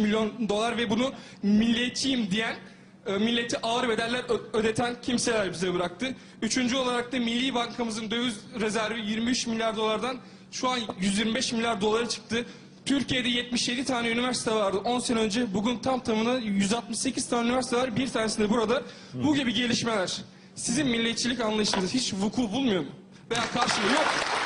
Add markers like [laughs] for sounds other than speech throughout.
milyon dolar ve bunu milliyetçiyim diyen e, milleti ağır bedeller ödeten kimseler bize bıraktı. Üçüncü olarak da Milli Bankamızın döviz rezervi 23 milyar dolardan şu an 125 milyar dolara çıktı. Türkiye'de 77 tane üniversite vardı 10 sene önce. Bugün tam tamına 168 tane üniversite var. Bir tanesi de burada. Bu gibi gelişmeler sizin milliyetçilik anlayışınız hiç vuku bulmuyor mu? Veya karşılığı yok. mu?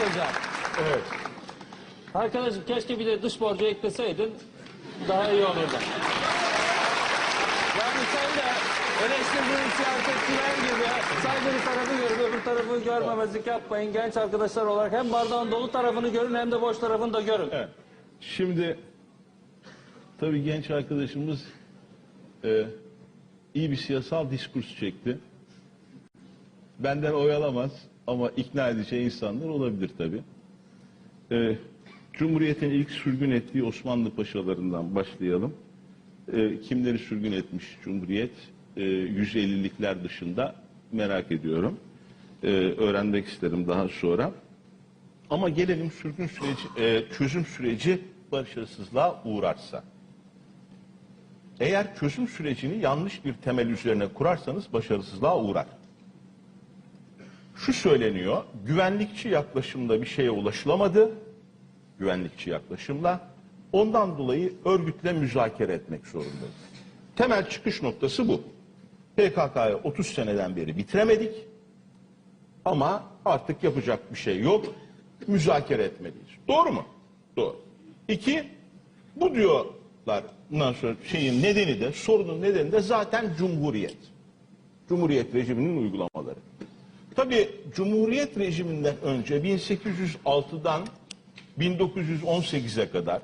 Hocam. Evet. Arkadaşım keşke bir de dış borcu ekleseydin daha iyi olurdu. Yani sen de eleştirdiğin siyasetçiler gibi sadece bir tarafı görüp öbür tarafı görmemezlik yapmayın. Genç arkadaşlar olarak hem bardağın dolu tarafını görün hem de boş tarafını da görün. Evet. Şimdi tabii genç arkadaşımız e, iyi bir siyasal diskurs çekti. Benden oyalamaz ama ikna edeceği insanlar olabilir tabii. E, Cumhuriyet'in ilk sürgün ettiği Osmanlı paşalarından başlayalım. E, kimleri sürgün etmiş Cumhuriyet? E, 150'likler dışında merak ediyorum. E, öğrenmek isterim daha sonra. Ama gelelim sürgün süreci, e, çözüm süreci başarısızlığa uğrarsa. Eğer çözüm sürecini yanlış bir temel üzerine kurarsanız başarısızlığa uğrar. Şu söyleniyor, güvenlikçi yaklaşımda bir şeye ulaşılamadı, güvenlikçi yaklaşımla, ondan dolayı örgütle müzakere etmek zorundayız. Temel çıkış noktası bu. PKK'yı 30 seneden beri bitiremedik, ama artık yapacak bir şey yok. Müzakere etmeliyiz. Doğru mu? Doğru. İki, bu diyorlar bundan sonra şeyin nedeni de sorunun nedeni de zaten cumhuriyet. Cumhuriyet rejiminin uygulamaları. Tabii Cumhuriyet rejiminden önce 1806'dan 1918'e kadar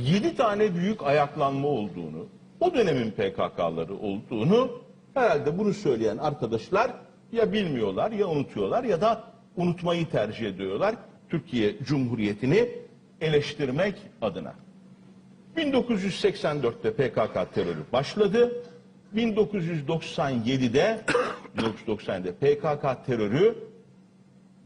7 tane büyük ayaklanma olduğunu, o dönemin PKK'ları olduğunu herhalde bunu söyleyen arkadaşlar ya bilmiyorlar ya unutuyorlar ya da unutmayı tercih ediyorlar Türkiye Cumhuriyeti'ni eleştirmek adına. 1984'te PKK terörü başladı. 1997'de 1997'de PKK terörü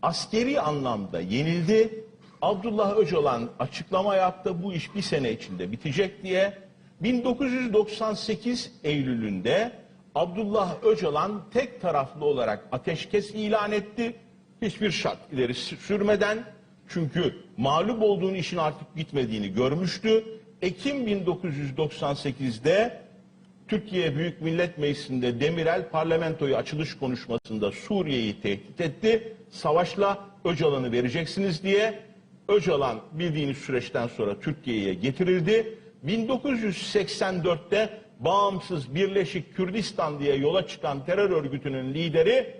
askeri anlamda yenildi. Abdullah Öcalan açıklama yaptı bu iş bir sene içinde bitecek diye. 1998 Eylül'ünde Abdullah Öcalan tek taraflı olarak ateşkes ilan etti. Hiçbir şart ileri sürmeden çünkü mağlup olduğunu işin artık bitmediğini görmüştü. Ekim 1998'de Türkiye Büyük Millet Meclisi'nde Demirel parlamentoyu açılış konuşmasında Suriye'yi tehdit etti. Savaşla Öcalan'ı vereceksiniz diye. Öcalan bildiğiniz süreçten sonra Türkiye'ye getirildi. 1984'te bağımsız Birleşik Kürdistan diye yola çıkan terör örgütünün lideri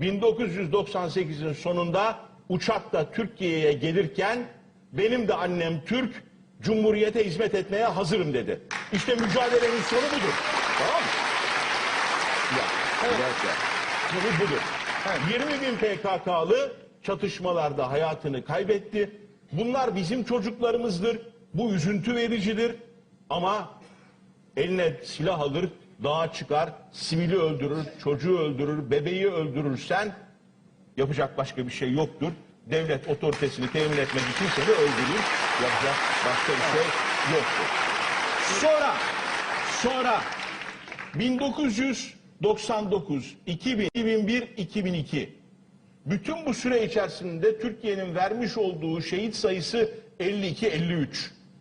1998'in sonunda uçakta Türkiye'ye gelirken benim de annem Türk, Cumhuriyete hizmet etmeye hazırım dedi. İşte mücadelenin sonu budur. Tamam mı? Ya, dakika. Sonu budur. 20 bin PKK'lı çatışmalarda hayatını kaybetti. Bunlar bizim çocuklarımızdır. Bu üzüntü vericidir. Ama eline silah alır, dağa çıkar, sivili öldürür, çocuğu öldürür, bebeği öldürürsen yapacak başka bir şey yoktur. Devlet otoritesini temin etmek için seni öldürür. Yapacak başka bir şey yoktur. Sonra, sonra 1999, 2000, 2001, 2002 bütün bu süre içerisinde Türkiye'nin vermiş olduğu şehit sayısı 52-53.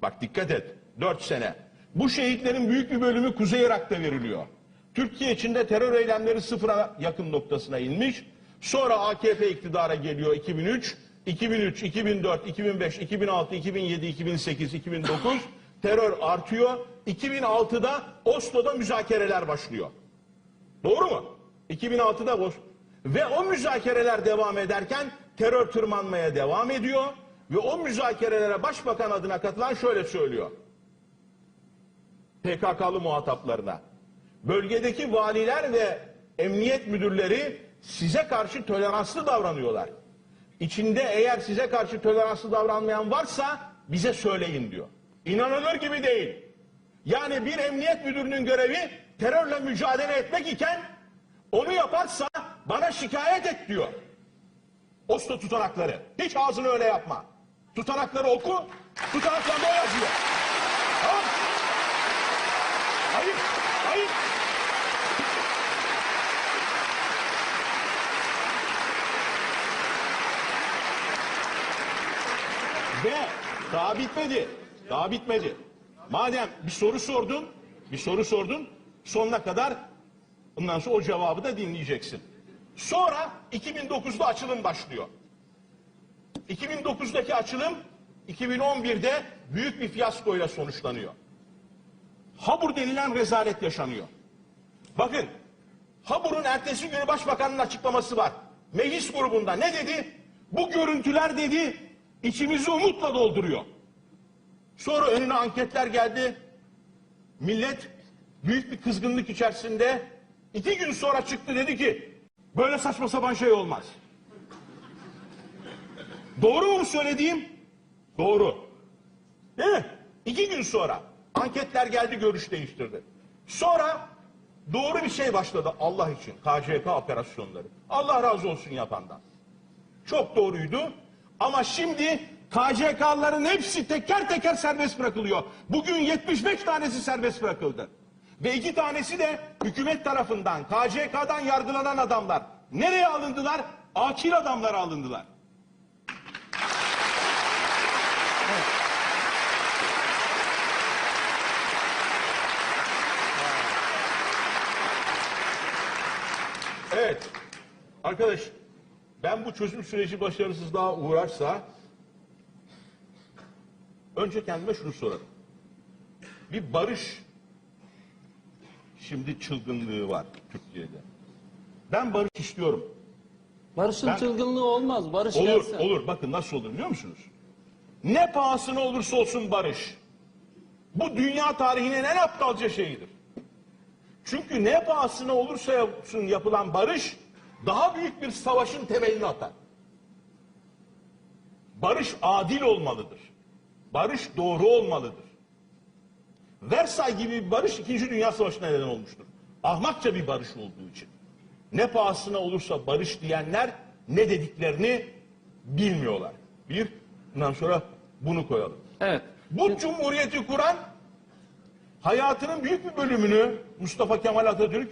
Bak dikkat et. 4 sene. Bu şehitlerin büyük bir bölümü Kuzey Irak'ta veriliyor. Türkiye içinde terör eylemleri sıfıra yakın noktasına inmiş. Sonra AKP iktidara geliyor 2003. 2003, 2004, 2005, 2006, 2007, 2008, 2009 terör artıyor. 2006'da Oslo'da müzakereler başlıyor. Doğru mu? 2006'da Os ve o müzakereler devam ederken terör tırmanmaya devam ediyor ve o müzakerelere başbakan adına katılan şöyle söylüyor. PKK'lı muhataplarına. Bölgedeki valiler ve emniyet müdürleri size karşı toleranslı davranıyorlar. İçinde eğer size karşı toleranslı davranmayan varsa bize söyleyin diyor. İnanılır gibi değil. Yani bir emniyet müdürünün görevi terörle mücadele etmek iken Onu yaparsa bana şikayet et diyor. Oslo tutanakları. Hiç ağzını öyle yapma. Tutanakları oku. Tutanaklarda yazıyor. Ve daha bitmedi. Daha bitmedi. Madem bir soru sordun, bir soru sordun, sonuna kadar ondan sonra o cevabı da dinleyeceksin. Sonra 2009'da açılım başlıyor. 2009'daki açılım 2011'de büyük bir fiyaskoyla sonuçlanıyor. Habur denilen rezalet yaşanıyor. Bakın, Habur'un ertesi günü başbakanın açıklaması var. Meclis grubunda ne dedi? Bu görüntüler dedi, içimizi umutla dolduruyor. Sonra önüne anketler geldi. Millet büyük bir kızgınlık içerisinde iki gün sonra çıktı dedi ki böyle saçma sapan şey olmaz. Doğru mu söylediğim? Doğru. Değil mi? İki gün sonra anketler geldi görüş değiştirdi. Sonra doğru bir şey başladı Allah için KCK operasyonları. Allah razı olsun yapandan. Çok doğruydu. Ama şimdi KCK'ların hepsi teker teker serbest bırakılıyor. Bugün 75 tanesi serbest bırakıldı. Ve iki tanesi de hükümet tarafından, KCK'dan yargılanan adamlar. Nereye alındılar? Akil adamlara alındılar. Evet. Arkadaş ben bu çözüm süreci başarısızlığa uğrarsa önce kendime şunu sorarım. Bir barış şimdi çılgınlığı var Türkiye'de. Ben barış istiyorum. Barış'ın Ben- çılgınlığı olmaz. Barış Olur, gelse. olur. Bakın nasıl olur biliyor musunuz? Ne pahasına olursa olsun barış. Bu dünya tarihinin en aptalca şeyidir. Çünkü ne pahasına olursa yapsın yapılan barış daha büyük bir savaşın temelini atar. Barış adil olmalıdır. Barış doğru olmalıdır. Versay gibi bir barış 2. Dünya Savaşı'na neden olmuştur. Ahmakça bir barış olduğu için. Ne pahasına olursa barış diyenler ne dediklerini bilmiyorlar. Bir, bundan sonra bunu koyalım. Evet. Bu cumhuriyeti kuran hayatının büyük bir bölümünü Mustafa Kemal Atatürk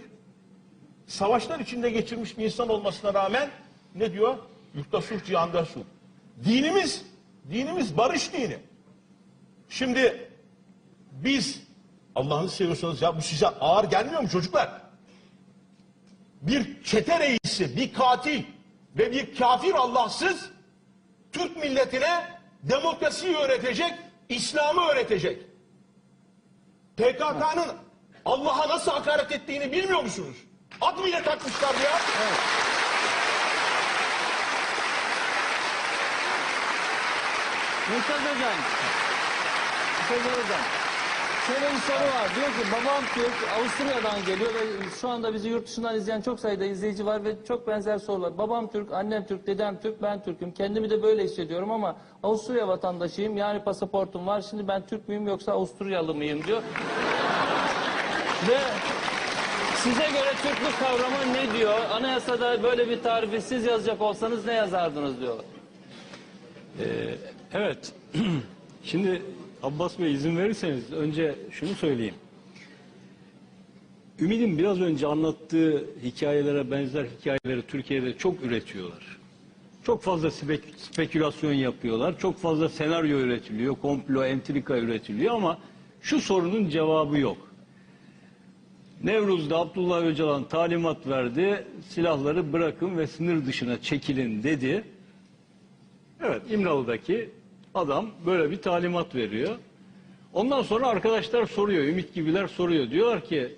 savaşlar içinde geçirmiş bir insan olmasına rağmen ne diyor? Yurtta sulh, cihanda sulh. Dinimiz, dinimiz barış dini. Şimdi biz Allah'ını seviyorsanız ya bu size ağır gelmiyor mu çocuklar? Bir çete reisi, bir katil ve bir kafir Allahsız Türk milletine demokrasiyi öğretecek, İslam'ı öğretecek. PKK'nın Allah'a nasıl hakaret ettiğini bilmiyor musunuz? Ad bile takmışlar ya. Mümtaz Hocam. Mümtaz Hocam. Şöyle bir soru var. Diyor ki babam Türk, Avusturya'dan geliyor ve şu anda bizi yurt dışından izleyen çok sayıda izleyici var ve çok benzer sorular. Babam Türk, annem Türk, dedem Türk, ben Türk'üm. Kendimi de böyle hissediyorum ama Avusturya vatandaşıyım. Yani pasaportum var. Şimdi ben Türk müyüm yoksa Avusturyalı mıyım diyor. [laughs] ve size göre Türklük kavramı ne diyor? Anayasada böyle bir tarifi siz yazacak olsanız ne yazardınız diyor. Evet. [clears throat] Şimdi Abbas Bey izin verirseniz önce şunu söyleyeyim. Ümit'in biraz önce anlattığı hikayelere benzer hikayeleri Türkiye'de çok üretiyorlar. Çok fazla spek- spekülasyon yapıyorlar. Çok fazla senaryo üretiliyor. Komplo, entrika üretiliyor ama şu sorunun cevabı yok. Nevruz'da Abdullah Öcalan talimat verdi. Silahları bırakın ve sınır dışına çekilin dedi. Evet İmralı'daki adam böyle bir talimat veriyor. Ondan sonra arkadaşlar soruyor, Ümit gibiler soruyor. Diyorlar ki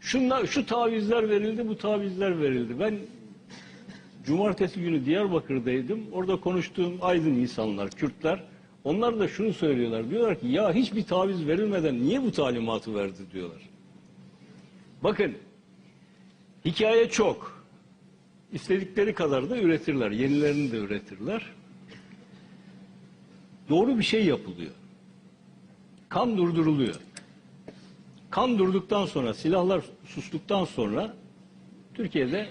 şunlar, şu tavizler verildi, bu tavizler verildi. Ben cumartesi günü Diyarbakır'daydım. Orada konuştuğum aydın insanlar, Kürtler. Onlar da şunu söylüyorlar. Diyorlar ki ya hiçbir taviz verilmeden niye bu talimatı verdi diyorlar. Bakın hikaye çok. İstedikleri kadar da üretirler. Yenilerini de üretirler doğru bir şey yapılıyor. Kan durduruluyor. Kan durduktan sonra, silahlar sustuktan sonra Türkiye'de